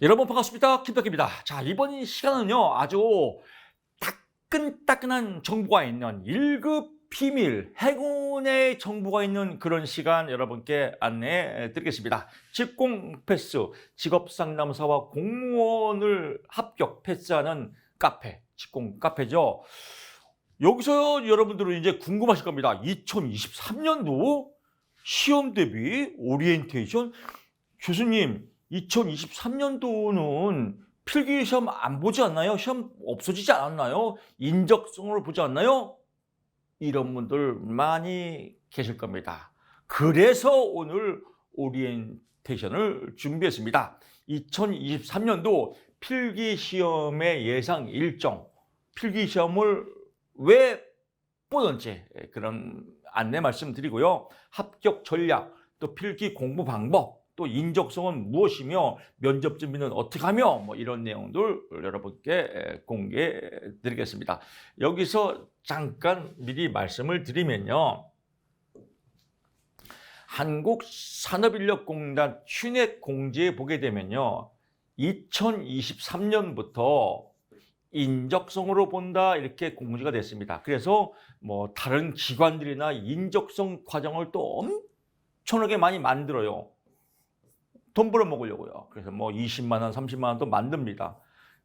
여러분 반갑습니다. 김덕기입니다. 자, 이번 시간은요, 아주 따끈따끈한 정보가 있는 1급 비밀, 행운의 정보가 있는 그런 시간 여러분께 안내해 드리겠습니다. 직공 패스, 직업 상담사와 공무원을 합격 패스하는 카페, 직공 카페죠. 여기서 여러분들은 이제 궁금하실 겁니다. 2023년도 시험 대비 오리엔테이션 교수님 2023년도는 필기 시험 안 보지 않나요? 시험 없어지지 않았나요? 인적성을 보지 않나요? 이런 분들 많이 계실 겁니다. 그래서 오늘 오리엔테이션을 준비했습니다. 2023년도 필기 시험의 예상 일정, 필기 시험을 왜 보는지 그런 안내 말씀드리고요. 합격 전략, 또 필기 공부 방법, 또 인적성은 무엇이며 면접 준비는 어떻게 하며 뭐 이런 내용들 여러분께 공개해 드리겠습니다. 여기서 잠깐 미리 말씀을 드리면요. 한국 산업인력공단 춘액 공지에 보게 되면요. 2023년부터 인적성으로 본다 이렇게 공지가 됐습니다. 그래서 뭐 다른 기관들이나 인적성 과정을 또 엄청나게 많이 만들어요. 돈 벌어 먹으려고요. 그래서 뭐 20만 원, 30만 원도 만듭니다.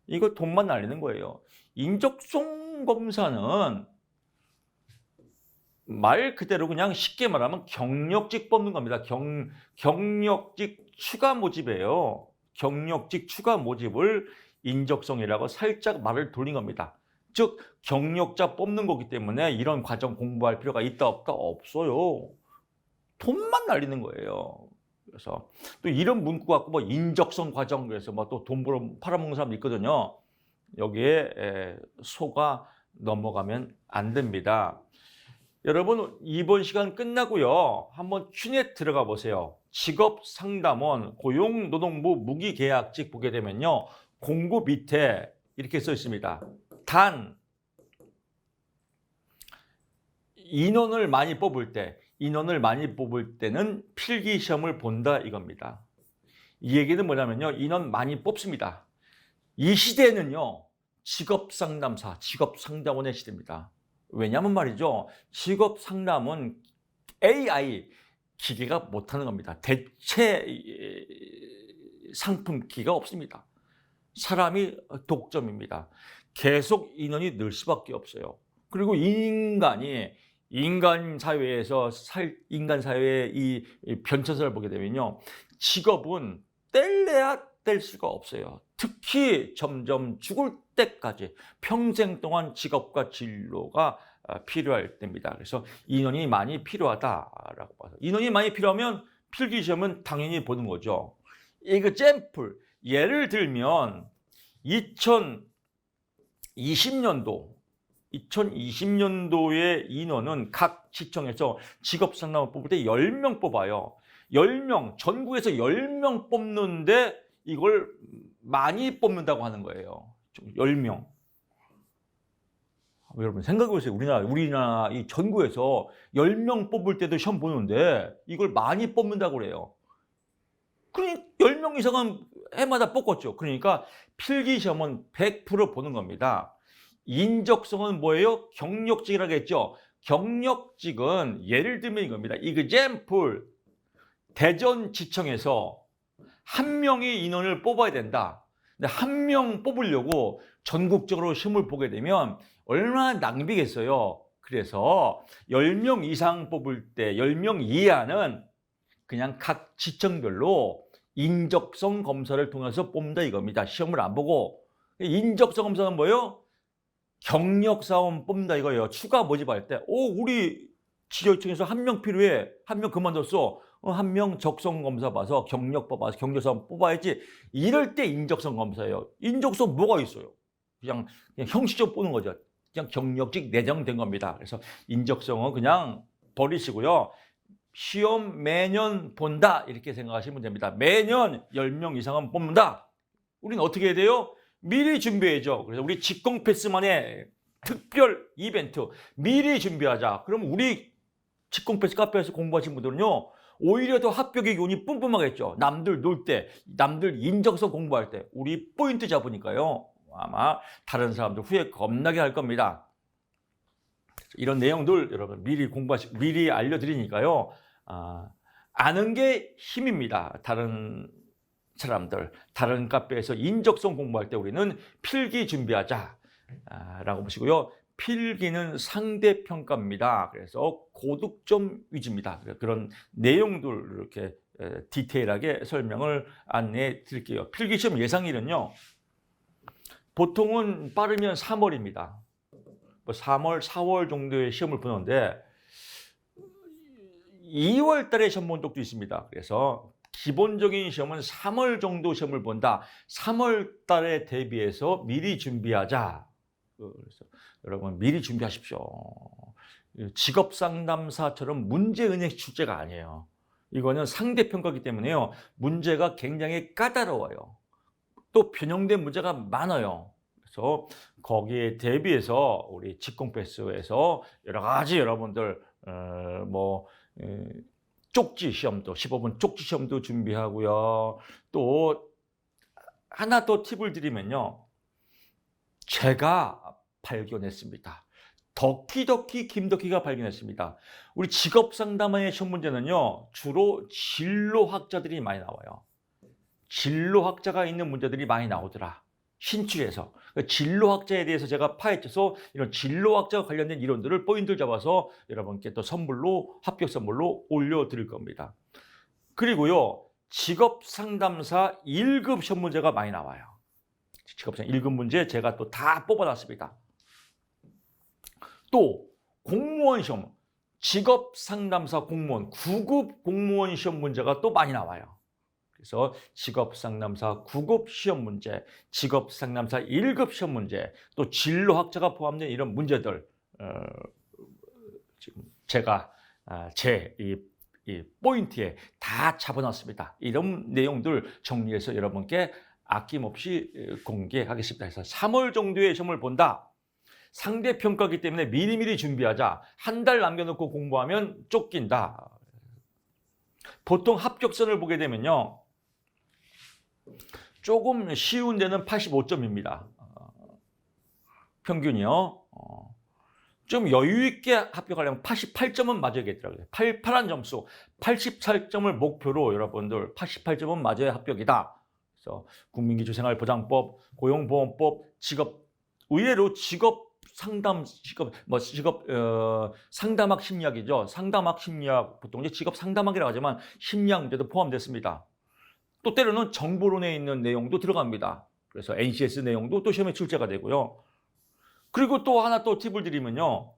이거 돈만 날리는 거예요. 인적성 검사는 말 그대로 그냥 쉽게 말하면 경력직 뽑는 겁니다. 경, 경력직 추가 모집이에요. 경력직 추가 모집을 인적성이라고 살짝 말을 돌린 겁니다. 즉 경력자 뽑는 거기 때문에 이런 과정 공부할 필요가 있다 없다 없어요. 돈만 날리는 거예요. 그래서 또 이런 문구 갖고 뭐 인적성 과정 그래서 뭐 또 돈 벌어 팔아먹는 사람 있거든요. 여기에 에, 속아 넘어가면 안 됩니다. 여러분 이번 시간 끝나고요. 한번 큐넷 들어가 보세요. 직업 상담원 고용노동부 무기계약직 보게 되면요. 공고 밑에 이렇게 써 있습니다. 단 인원을 많이 뽑을 때 인원을 많이 뽑을 때는 필기 시험을 본다 이겁니다. 이 얘기는 뭐냐면요. 인원 많이 뽑습니다. 이 시대는요. 직업 상담사, 직업 상담원의 시대입니다. 왜냐면 말이죠. 직업 상담은 AI 기계가 못 하는 겁니다. 대체 상품기가 없습니다. 사람이 독점입니다. 계속 인원이 늘 수밖에 없어요. 그리고 인간이 인간 사회에서 살, 인간 사회의 이, 이 변천사를 보게 되면요. 직업은 뗄래야 뗄 수가 없어요. 특히 점점 죽을 때까지 평생 동안 직업과 진로가 아, 필요할 때입니다. 그래서 인원이 많이 필요하다라고 봐서 인원이 많이 필요하면 필기 시험은 당연히 보는 거죠. 이거 잼플 예를 들면 2020년도 2020년도의 인원은 각 시청에서 직업 상담을 뽑을 때 10명 뽑아요. 10명, 전국에서 10명 뽑는데 이걸 많이 뽑는다고 하는 거예요. 10명. 여러분 생각해 보세요. 우리나라, 우리나라 이 전국에서 10명 뽑을 때도 시험 보는데 이걸 많이 뽑는다고 그래요. 그러니 10명 이상은 해마다 뽑겠죠. 그러니까 필기 시험은 100% 보는 겁니다. 인적성은 뭐예요? 경력직이라고 했죠. 경력직은 예를 들면 이겁니다. 이그잼플 대전지청에서 한 명의 인원을 뽑아야 된다. 근데 한 명 뽑으려고 전국적으로 시험을 보게 되면 얼마나 낭비겠어요. 그래서 10명 이상 뽑을 때 10명 이하는 그냥 각 지청별로 인적성 검사를 통해서 뽑는다 이겁니다. 시험을 안 보고 인적성 검사는 뭐예요? 경력 사원 뽑는다 이거예요. 추가 모집할 때, 오 우리 지역청에서 한 명 필요해, 한 명 그만뒀어, 어, 한 명 적성 검사 봐서 경력 뽑아서 경력 사원 뽑아야지. 이럴 때 인적성 검사예요. 인적성 뭐가 있어요? 그냥, 그냥 형식적으로 보는 거죠. 그냥 경력직 내정된 겁니다. 그래서 인적성은 그냥 버리시고요. 시험 매년 본다 이렇게 생각하시면 됩니다. 매년 10명 이상은 뽑는다. 우리는 어떻게 해야 돼요? 미리 준비해야죠. 그래서 우리 직공 패스만의 특별 이벤트 미리 준비하자. 그럼 우리 직공 패스 카페에서 공부하신 분들은요. 오히려 더 합격의 기운이 뿜뿜하겠죠. 남들 놀 때, 남들 인적서 공부할 때 우리 포인트 잡으니까요. 아마 다른 사람들 후회 겁나게 할 겁니다. 이런 내용들 여러분 미리 공부하시 미리 알려드리니까요. 아, 아는 게 힘입니다. 다른 사람들, 다른 카페에서 인적성 공부할 때 우리는 필기 준비하자. 아, 라고 보시고요. 필기는 상대 평가입니다. 그래서 고득점 위주입니다. 그런 내용들 이렇게 에, 디테일하게 설명을 안내해 드릴게요. 필기 시험 예상일은요. 보통은 빠르면 3월입니다. 뭐 3월, 4월 정도의 시험을 보는데 2월 달에 시험 본 적도 있습니다. 그래서 기본적인 시험은 3월 정도 시험을 본다. 3월 달에 대비해서 미리 준비하자. 그래서 여러분 미리 준비하십시오. 직업 상담사처럼 문제 은행 출제가 아니에요. 이거는 상대 평가기 때문에요. 문제가 굉장히 까다로워요. 또 변형된 문제가 많아요. 그래서 거기에 대비해서 우리 직공패스에서 여러 가지 여러분들 어, 뭐 에, 쪽지 시험도 15분 쪽지 시험도 준비하고요. 또 하나 더 팁을 드리면요. 제가 발견했습니다. 덕키덕키 김덕키가 발견했습니다. 우리 직업 상담의 시험 문제는요. 주로 진로학자들이 많이 나와요. 진로학자가 있는 문제들이 많이 나오더라. 신출에서 그 진로학자에 대해서 제가 파헤쳐서 이런 진로학자와 관련된 이론들을 포인트를 잡아서 여러분께 또 선물로 합격 선물로 올려드릴 겁니다. 그리고요 직업 상담사 1급 시험 문제가 많이 나와요. 직업상 1급 문제 제가 또 다 뽑아놨습니다. 또 공무원 시험, 직업 상담사 공무원 9급 공무원 시험 문제가 또 많이 나와요. 그래서 직업 상담사 9급 시험 문제, 직업 상담사 1급 시험 문제, 또 진로학자가 포함된 이런 문제들 어, 지금 제가 아, 제이 이 포인트에 다 잡아놨습니다. 이런 내용들 정리해서 여러분께 아낌없이 공개하겠습니다. 그래서 3월 정도의 시험을 본다. 상대 평가기 때문에 미리미리 준비하자. 한 달 남겨놓고 공부하면 쫓긴다. 보통 합격선을 보게 되면요. 조금 쉬운 데는 85점입니다. 평균이요. 어, 좀 여유 있게 합격하려면 88점은 맞아야겠더라고요. 88한 점수, 88점을 목표로 여러분들 88점은 맞아야 합격이다. 그래서 국민기초생활보장법, 고용보험법, 직업 의외로 직업 상담 직업 뭐 직업 어, 상담학 심리학이죠. 상담학 심리학 보통 이제 직업 상담학이라고 하지만 심리학 문제도 포함됐습니다. 또 때로는 정보론에 있는 내용도 들어갑니다. 그래서 NCS 내용도 또 시험에 출제가 되고요. 그리고 또 하나 또 팁을 드리면요.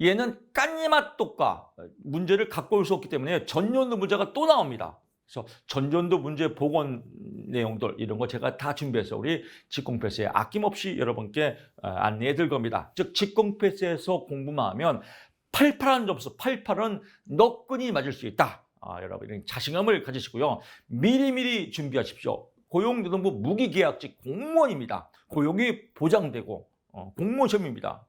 얘는 깐니맛 똑과 문제를 갖고 올 수 없기 때문에 전년도 문제가 또 나옵니다. 그래서 전년도 문제 복원 내용들 이런 거 제가 다 준비해서 우리 직공패스에 아낌없이 여러분께 어, 안내해 드릴 겁니다. 즉 직공패스에서 공부만 하면 88한 점수, 88은 너끈히 맞을 수 있다. 아, 여러분 자신감을 가지시고요. 미리미리 준비하십시오. 고용노동부 무기계약직 공무원입니다. 고용이 보장되고 어, 공무원 시험입니다.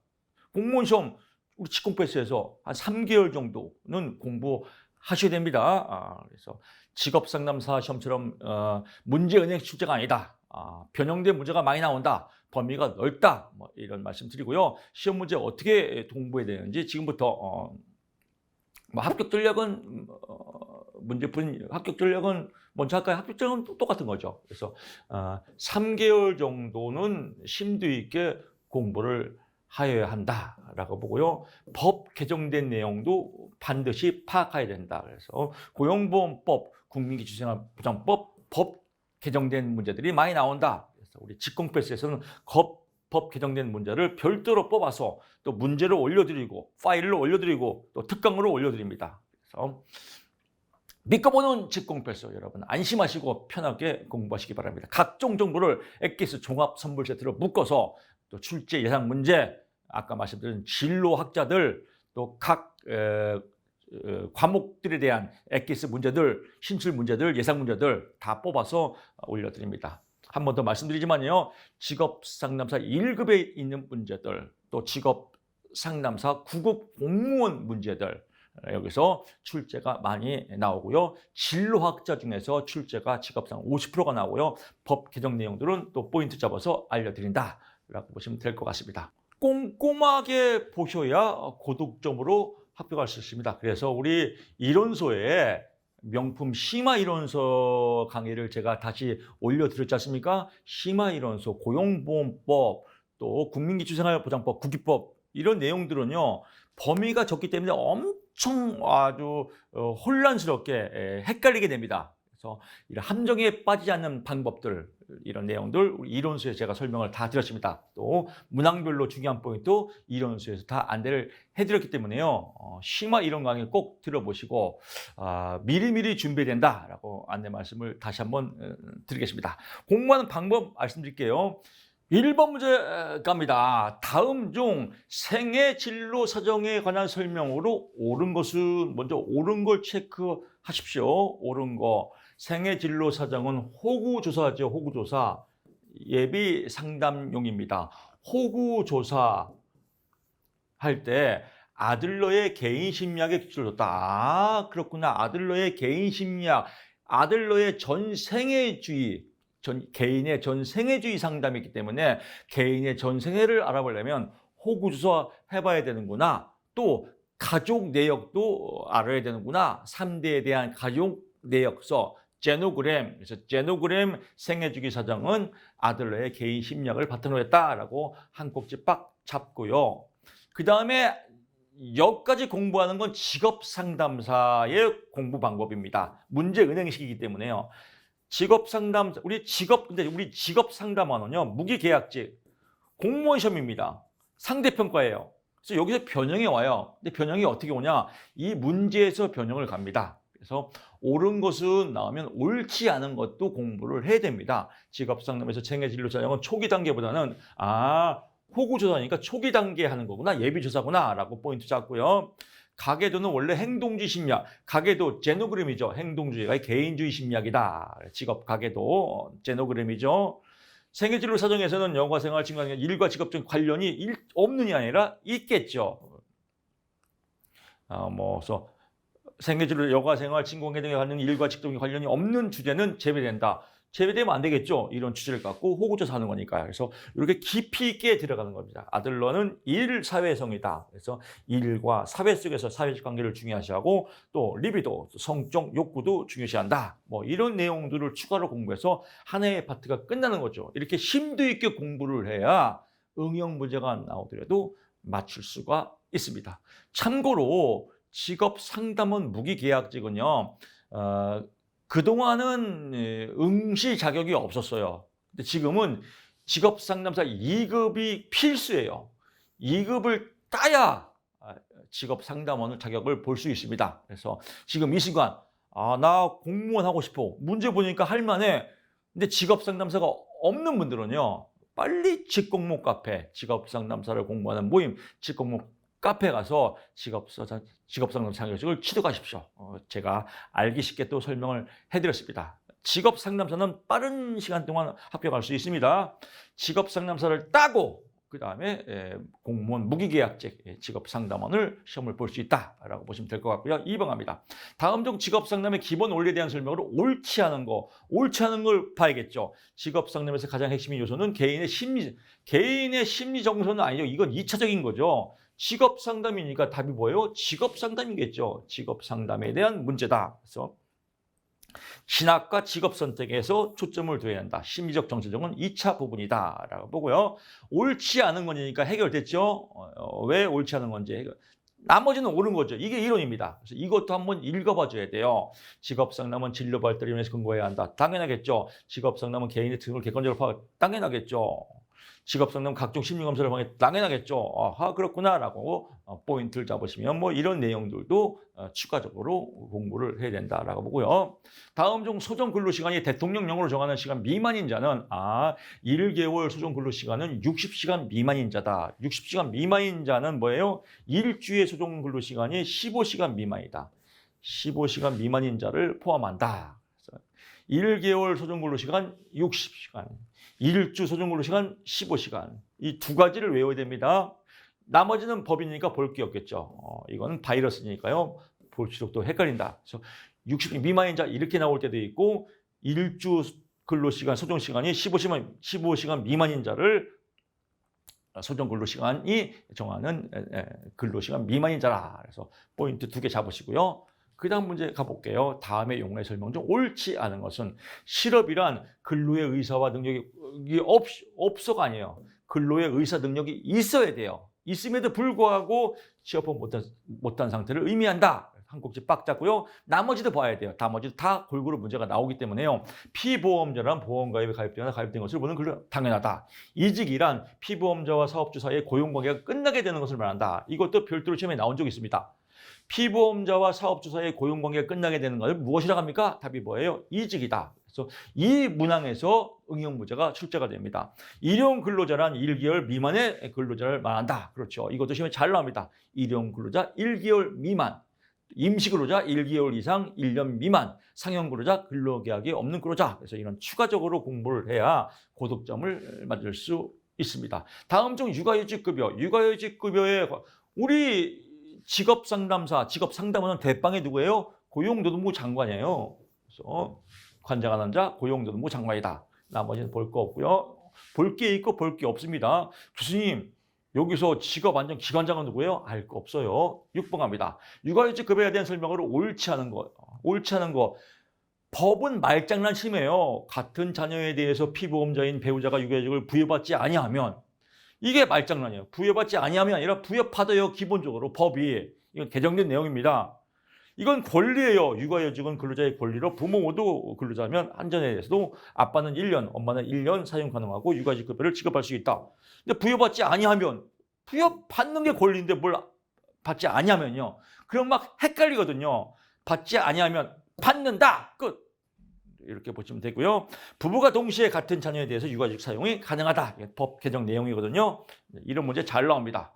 공무원 시험 우리 직공패스에서 한 3개월 정도는 공부하셔야 됩니다. 아, 그래서 직업 상담사 시험처럼 어, 문제 은행 출제가 아니다. 아, 변형된 문제가 많이 나온다. 범위가 넓다. 뭐 이런 말씀 드리고요. 시험 문제 어떻게 공부해야 되는지 지금부터 어, 뭐 합격 전략은 어, 문제풀이 합격 전략은 먼저 할까요? 합격 전략은 똑같은 거죠. 그래서 어, 3개월 정도는 심도 있게 공부를 하여야 한다라고 보고요. 법 개정된 내용도 반드시 파악해야 된다. 그래서 고용보험법, 국민기초생활보장법, 법 개정된 문제들이 많이 나온다. 그래서 우리 직공패스에서는 법, 법 개정된 문제를 별도로 뽑아서 또 문제를 올려드리고 파일로 올려드리고 또 특강으로 올려드립니다. 그래서 믿고 보는 직공패스 여러분 안심하시고 편하게 공부하시기 바랍니다. 각종 정보를 엑기스 종합 선물 세트로 묶어서 또 출제 예상 문제 아까 말씀드린 진로 학자들 또각 과목들에 대한 엑기스 문제들 신출 문제들 예상 문제들 다 뽑아서 올려드립니다. 한 번 더 말씀드리지만요. 직업 상담사 1급에 있는 문제들 또 직업 상담사 9급 공무원 문제들 여기서 출제가 많이 나오고요. 진로학자 중에서 출제가 직업상 50%가 나오고요. 법 개정 내용들은 또 포인트 잡아서 알려드린다라고 보시면 될 것 같습니다. 꼼꼼하게 보셔야 고득점으로 합격할 수 있습니다. 그래서 우리 이론소에 명품 심화 이론서 강의를 제가 다시 올려드렸지 않습니까? 심화 이론서, 고용보험법, 또 국민기초생활보장법, 국기법 이런 내용들은요 범위가 적기 때문에 엄청 아주 어, 혼란스럽게 에, 헷갈리게 됩니다. 그래서 이런 함정에 빠지지 않는 방법들 이런 내용들 이론서에 제가 설명을 다 드렸습니다. 또 문항별로 중요한 포인트 이론서에서 다 안내를 해드렸기 때문에요. 어, 심화 이론 강의 꼭 들어보시고 아, 미리미리 준비된다라고 안내 말씀을 다시 한번 어, 드리겠습니다. 공부하는 방법 말씀드릴게요. 1번 문제 에, 갑니다. 다음 중 생애 진로 사정에 관한 설명으로 옳은 것은 먼저 옳은 걸 체크하십시오. 옳은 거. 생애 진로 사정은 호구 조사죠. 호구 조사. 예비 상담용입니다. 호구 조사 할 때 아들러의 개인 심리학에 기초를 뒀다. 아, 그렇구나. 아들러의 개인 심리학, 아들러의 전 생애주의, 전, 개인의 전 생애주의 상담이 있기 때문에 개인의 전 생애를 알아보려면 호구조사 해봐야 되는구나. 또 가족 내역도 알아야 되는구나. 3대에 대한 가족 내역서, 제노그램, 그래서 제노그램 생애주기 사정은 아들러의 개인 심리학을 바탕으로 했다라고 한 꼭지 빡 잡고요. 그 다음에 여기까지 공부하는 건 직업 상담사의 공부 방법입니다. 문제 은행식이기 때문에요. 직업 상담 우리 직업 근데 우리 직업 상담원은요 무기 계약직 공무원 시험입니다. 상대평가예요. 그래서 여기서 변형이 와요. 근데 변형이 어떻게 오냐? 이 문제에서 변형을 갑니다. 그래서 옳은 것은 나오면 옳지 않은 것도 공부를 해야 됩니다. 직업 상담에서 생애 진로 사정은 초기 단계보다는 아 호구 조사니까 초기 단계 하는 거구나 예비 조사구나 라고 포인트 잡고요. 가계도는 원래 행동주의 심리학, 가계도 제노그램이죠. 행동주의가 개인주의 심리학이다. 직업 가계도 제노그램이죠. 생애진로 사정에서는 영화생활, 직업관 일과 직업적 관련이 일, 없느냐 아니라 있겠죠. 아, 뭐, 그래서 생애진로 여가생활, 친공계 등에 관련 일과 직접적인 관련이 없는 주제는 제외된다. 제외되면 안 되겠죠. 이런 주제를 갖고 호구조사 하는 거니까요. 그래서 이렇게 깊이 있게 들어가는 겁니다. 아들러는 일 사회성이다. 그래서 일과 사회 속에서 사회적 관계를 중요시하고 또 리비도, 성적 욕구도 중요시한다. 뭐 이런 내용들을 추가로 공부해서 하나의 파트가 끝나는 거죠. 이렇게 심도 있게 공부를 해야 응용 문제가 나오더라도 맞출 수가 있습니다. 참고로 직업 상담원 무기 계약직은요. 어, 그동안은 예, 응시 자격이 없었어요. 근데 지금은 직업 상담사 2급이 필수예요. 2급을 따야 아, 직업 상담원 자격을 볼 수 있습니다. 그래서 지금 이 시간 아, 나 공무원 하고 싶어. 문제 보니까 할 만해. 근데 직업 상담사가 없는 분들은요. 빨리 직공모 카페, 직업 상담사를 공부하는 모임, 직공모 카페 가서 직업사, 직업상담 자격증을 취득하십시오. 어, 제가 알기 쉽게 또 설명을 해드렸습니다. 직업 상담사는 빠른 시간 동안 합격할 수 있습니다. 직업 상담사를 따고 그 다음에 공무원 무기계약직 예, 직업 상담원을 시험을 볼 수 있다라고 보시면 될 것 같고요. 2번 갑니다. 다음 중 직업 상담의 기본 원리에 대한 설명으로 옳지 않은 거, 옳지 않은 걸 봐야겠죠. 직업 상담에서 가장 핵심인 요소는 개인의 심리, 개인의 심리 정서는 아니죠. 이건 2차적인 거죠. 직업 상담이니까 답이 뭐예요? 직업 상담이겠죠. 직업 상담에 대한 문제다. 그래서 진학과 직업 선택에서 초점을 둬야 한다. 심리적 정서적은 2차 부분이다. 라고 보고요. 옳지 않은 거니까 해결됐죠. 어, 왜 옳지 않은 건지 해결. 나머지는 옳은 거죠. 이게 이론입니다. 그래서 이것도 한번 읽어봐 줘야 돼요. 직업 상담은 진로 발달을 위해서 근거해야 한다. 당연하겠죠. 직업 상담은 개인의 특성을 객관적으로 파악. 당연하겠죠. 직업 상담 각종 심리 검사를 통해 당연하겠죠. 아하 그렇구나라고 어, 포인트를 잡으시면 뭐 이런 내용들도 어, 추가적으로 공부를 해야 된다라고 보고요. 다음 중 소정 근로 시간이 대통령령으로 정하는 시간 미만인 자는 아 1개월 소정 근로 시간은 60시간 미만인 자다. 60시간 미만인 자는 뭐예요? 일주의 소정 근로 시간이 15시간 미만이다. 15시간 미만인 자를 포함한다. 1개월 소정 근로 시간 60시간. 일주 소정근로 시간 15시간. 이 두 가지를 외워야 됩니다. 나머지는 법이니까 볼 게 없겠죠. 어, 이거는 바이러스니까요. 볼수록 또 헷갈린다. 그래서 60일 미만인 자 이렇게 나올 때도 있고 일주 근로 시간 소정 시간이 15시간 15시간 미만인 자를 소정 근로 시간이 정하는 근로 시간 미만인 자라. 그래서 포인트 두 개 잡으시고요. 그 다음 문제 가볼게요. 다음에 용어의 설명 중 옳지 않은 것은 실업이란 근로의 의사와 능력이 없, 없어가 아니에요. 근로의 의사 능력이 있어야 돼요. 있음에도 불구하고 취업을 못한, 못한 상태를 의미한다. 한 꼭지 빡 잡고요. 나머지도 봐야 돼요. 나머지도 다 골고루 문제가 나오기 때문에요. 피보험자란 보험가입에 가입되거나 가입된 것을 보는 근로 당연하다. 이직이란 피보험자와 사업주 사이의 고용관계가 끝나게 되는 것을 말한다. 이것도 별도로 시험에 나온 적이 있습니다. 피보험자와 사업주 사이의 고용관계가 끝나게 되는 것을 무엇이라고 합니까? 답이 뭐예요? 이직이다. 그래서 이 문항에서 응용 문제가 출제가 됩니다. 일용 근로자란 1개월 미만의 근로자를 말한다. 그렇죠. 이것도 시험에 잘 나옵니다. 일용 근로자 1개월 미만. 임시 근로자 1개월 이상 1년 미만, 상형 근로자 근로계약이 없는 근로자. 그래서 이런 추가적으로 공부를 해야 고득점을 맞을 수 있습니다. 다음 중 육아휴직급여. 육아휴직급여에 우리 직업 상담사, 직업 상담원은 대빵이 누구예요? 고용노동부 장관이에요. 그래서 관장하는 자 고용노동부 장관이다. 나머지는 볼 거 없고요. 볼 게 있고 볼 게 없습니다. 교수님, 여기서 직업 안정 기관장은 누구예요? 알 거 없어요. 6번 갑니다. 육아휴직 급여에 대한 설명을 옳지 않은 거. 옳지 않은 거. 법은 말장난 심해요. 같은 자녀에 대해서 피보험자인 배우자가 육아휴직을 부여받지 아니하면 이게 말장난이에요. 부여받지 아니하면 아니라 부여받아요. 기본적으로 법이. 이건 개정된 내용입니다. 이건 권리예요. 육아휴직은 근로자의 권리로 부모 모두 근로자면 안전에 대해서도 아빠는 1년, 엄마는 1년 사용 가능하고 육아휴직 급여를 지급할 수 있다. 근데 부여받지 아니하면 부여받는 게 권리인데 뭘 받지 아니하면요. 그럼 막 헷갈리거든요. 받지 아니하면 받는다. 끝. 이렇게 보시면 되고요. 부부가 동시에 같은 자녀에 대해서 육아휴직 사용이 가능하다. 법 개정 내용이거든요. 이런 문제 잘 나옵니다.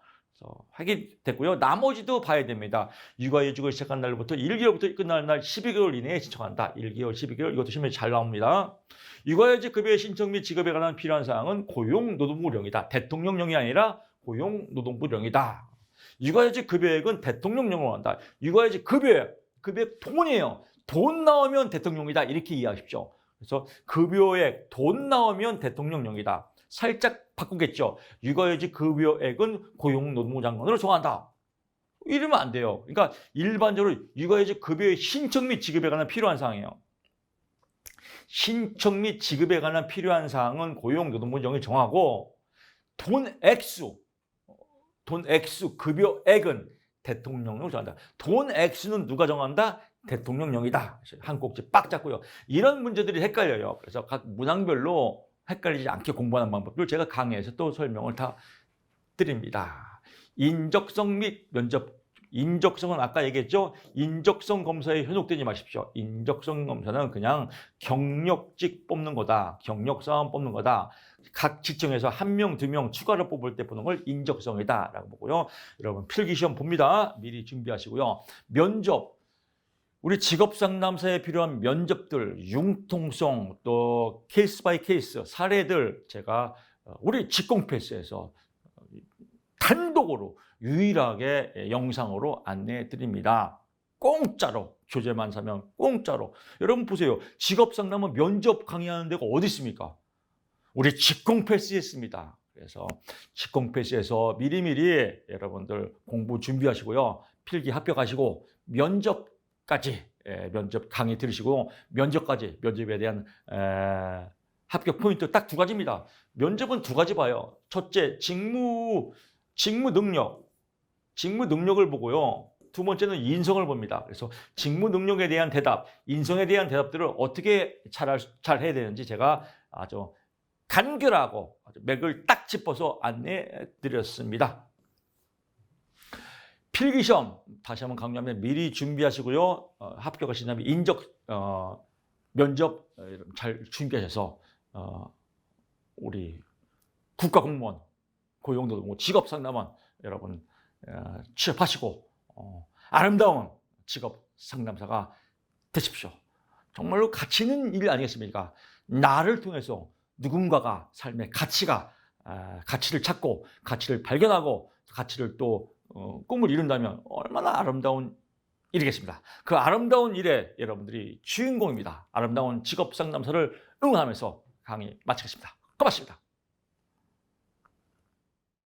확인됐고요. 나머지도 봐야 됩니다. 육아휴직을 시작한 날부터 1개월부터 끝날 날 12개월 이내에 신청한다. 1개월, 12개월 이것도 시험에 잘 나옵니다. 육아휴직 급여 신청 및 지급에 관한 필요한 사항은 고용노동부령이다. 대통령령이 아니라 고용노동부령이다. 육아휴직 급여액은 대통령령으로 한다. 육아휴직 급여액, 급여액 돈이에요. 돈 나오면 대통령이다. 이렇게 이해하십시오. 그래서 급여액, 돈 나오면 대통령령이다. 살짝 바꾸겠죠. 육아휴직 급여액은 고용노동부 장관으로 정한다. 이러면 안 돼요. 그러니까 일반적으로 육아휴직 급여의 신청 및 지급에 관한 필요한 사항이에요. 신청 및 지급에 관한 필요한 사항은 고용노동부 정이 정하고 돈 액수, 돈 액수, 급여액은 대통령령으로 정한다. 돈 액수는 누가 정한다? 대통령령이다. 한 꼭지 빡 잡고요. 이런 문제들이 헷갈려요. 그래서 각 문항별로 헷갈리지 않게 공부하는 방법을 제가 강의에서 또 설명을 다 드립니다. 인적성 및 면접 인적성은 아까 얘기했죠. 인적성 검사에 현혹되지 마십시오. 인적성 검사는 그냥 경력직 뽑는 거다. 경력 사원 뽑는 거다. 각 직종에서 한 명, 두 명 추가로 뽑을 때 보는 걸 인적성이다라고 보고요. 여러분 필기 시험 봅니다. 미리 준비하시고요. 면접 우리 직업 상담사에 필요한 면접들, 융통성, 또 케이스 바이 케이스 사례들 제가 어, 우리 직공패스에서 단독으로 유일하게 영상으로 안내해 드립니다. 공짜로 교재만 사면 공짜로 여러분 보세요. 직업 상담은 면접 강의하는 데가 어디 있습니까? 우리 직공 패스에 있습니다. 그래서 직공 패스에서 미리미리 여러분들 공부 준비하시고요. 필기 합격하시고 면접 까지 에, 면접 강의 들으시고 면접까지 면접에 대한 에, 합격 포인트 딱 두 가지입니다. 면접은 두 가지 봐요. 첫째 직무 직무 능력 직무 능력을 보고요. 두 번째는 인성을 봅니다. 그래서 직무 능력에 대한 대답, 인성에 대한 대답들을 어떻게 잘, 잘 해야 되는지 제가 아주 간결하고 맥을 딱 짚어서 안내해 드렸습니다. 필기시험 다시 한번 강조하면 미리 준비하시고요. 어, 합격하신 다음에 인적 어, 면접 어, 잘 준비하셔서 어, 우리 국가 공무원, 고용노동부, 직업 상담원 여러분 어, 취업하시고 어, 아름다운 직업 상담사가 되십시오. 정말로 가치 있는 일 아니겠습니까? 나를 통해서 누군가가 삶의 가치가 아, 가치를 찾고 가치를 발견하고 가치를 또 어, 꿈을 이룬다면 얼마나 아름다운 일이겠습니다. 그 아름다운 일에 여러분들이 주인공입니다. 아름다운 직업 상담사를 응원하면서 강의 마치겠습니다. 고맙습니다.